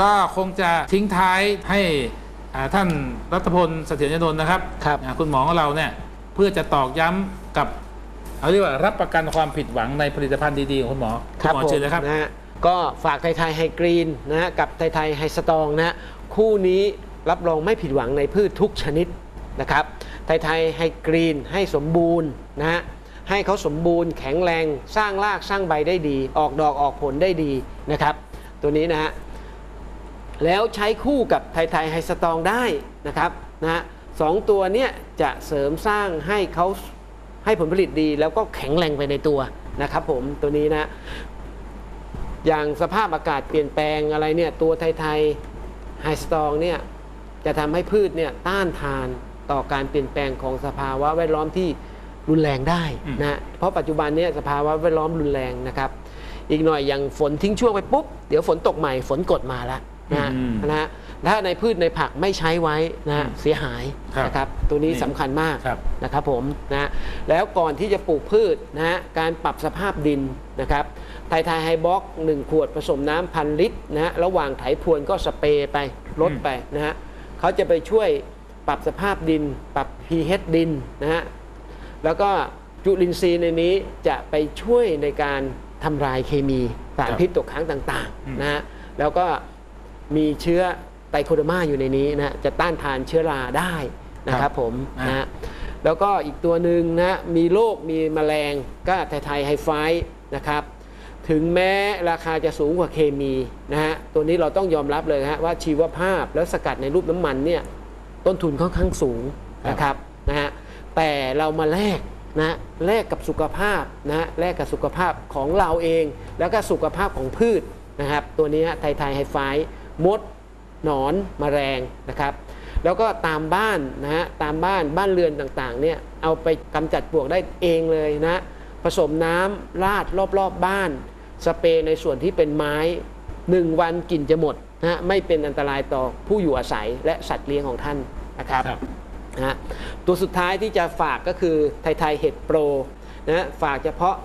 ก็คงจะทิ้งท้ายให้อ่าท่านรัฐพลเสถียรยนนท์นะครับครับอ่าคุณหมอของเราเนี่ยเพื่อจะตอกย้ำกับเอาเรียกว่ารับประกันความผิดหวังในผลิตภัณฑ์ดีๆของคุณหมอครับณหมอผมเชิญนะครับนะฮะก็ฝากไทยไทยไฮกรีนนะฮะกับไทยไทยไฮสตองนะฮะคู่นี้รับรองไม่ผิดหวังในพืชทุกชนิดนะครับไทยไทยไฮกรีนให้สมบูรณ์นะฮะให้เขาสมบูรณ์แข็งแรงสร้างรากสร้างใบได้ดี ออกดอกออกผลได้ดีนะครับ ตัวนี้นะฮะ แล้วใช้คู่กับไทยไทยไฮสตองได้นะครับนะฮะสองตัวเนี้ยจะเสริมสร้างให้เขาให้ผลผลิตดี แล้วก็แข็งแรงไปในตัวนะครับผมตัวนี้นะอย่างสภาพอากาศเปลี่ยนแปลงอะไรเนี่ยตัวไทยไทยไฮสตองเนี่ยจะทำให้พืชเนี่ยต้านทานต่อการเปลี่ยนแปลงของสภาวะแวดล้อมที่รุนแรงได้นะฮะเพราะปัจจุบันเนี่ยสภาวะแวดล้อมรุนแรงนะครับ อีกหน่อยอย่างฝนทิ้งช่วงไปปุ๊บ เดี๋ยวฝนตกใหม่ฝนกดมาแล้ว นะฮะอืมนะฮะถ้าในพืชในผักไม่ใช้ไว้นะฮะอืมเสียหายครับนะครับตัวนี้นี่สำคัญมากครับนะครับผมนะแล้วก่อนที่จะปลูกพืชนะฮะการปรับสภาพดินนะครับไทยไทยไฮบ็อกหนึ่งขวดผสมน้ำพันลิตรนะฮะระหว่างไถพรวนก็สเปรย์ไปลดไปนะฮะเขาจะไปช่วยปรับสภาพดิน ปรับ pH ดินนะฮะแล้วก็จุลินทรีย์ในนี้จะไปช่วยในการทำลายเคมีสารครับพิษตกค้างต่างอืมๆนะฮะแล้วก็ มีเชื้อไตโคเดอร์มาอยู่ในนี้นะฮะจะต้านทานเชื้อราได้นะครับผมอ่านนะฮะแล้วก็อีกตัวหนึ่งนะมีโรคมีแมลงก็ไทยไทยไฮไฟท์นะครับถึงแม้ราคาจะสูงกว่าเคมีนะฮะตัวนี้เราต้องยอมรับเลยฮะว่าชีวภาพแล้วสกัดในรูปน้ำมันเนี่ยต้นทุนค่อนข้างสูงนะครับนะฮะแต่เรามาแลกนะแลกกับสุขภาพนะแลกกับสุขภาพของเราเอง แล้วก็สุขภาพของพืชนะครับตัวนี้ไทยไทยไฮไฟท์ มดหนอนมแมลงนะครับ แล้วก็ตามบ้านนะฮะตามบ้านบ้านเรือนต่างๆเนี่ยเอาไปกำจัดปลวกได้เองเลยนะผสมน้ำราดรอบๆบบ้าน สเปรย์ในส่วนที่เป็นไม้1วันกลิ่นจะหมดนะฮะไม่เป็นอันตรายต่อผู้อยู่อาศัยและสัตว์เลี้ยงของท่านนะครับครับนะฮะตัวสุดท้ายที่จะฝากก็คือไทยไทยเห็ดโปรนะฮะฝากเฉพาะ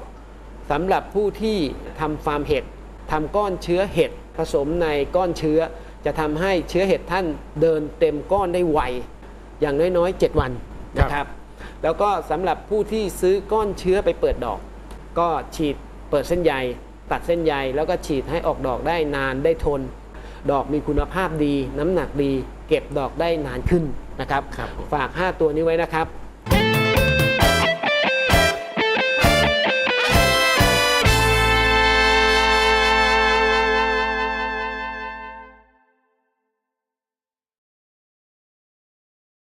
สำหรับผู้ที่ทำฟาร์มเห็ด ทำก้อนเชื้อเห็ดผสมในก้อนเชื้อ จะทำให้เชื้อเห็ดท่านเดินเต็มก้อนได้ไวอย่างน้อยๆ 7 วันนะครับ แล้วก็สำหรับผู้ที่ซื้อก้อนเชื้อไปเปิดดอก ก็ฉีดเปิดเส้นใยตัดเส้นใยแล้วก็ฉีดให้ออกดอกได้นานได้ทน ดอกมีคุณภาพดี น้ำหนักดี เก็บดอกได้นานขึ้นนะครับครับผมฝาก 5 ตัวนี้ไว้นะครับ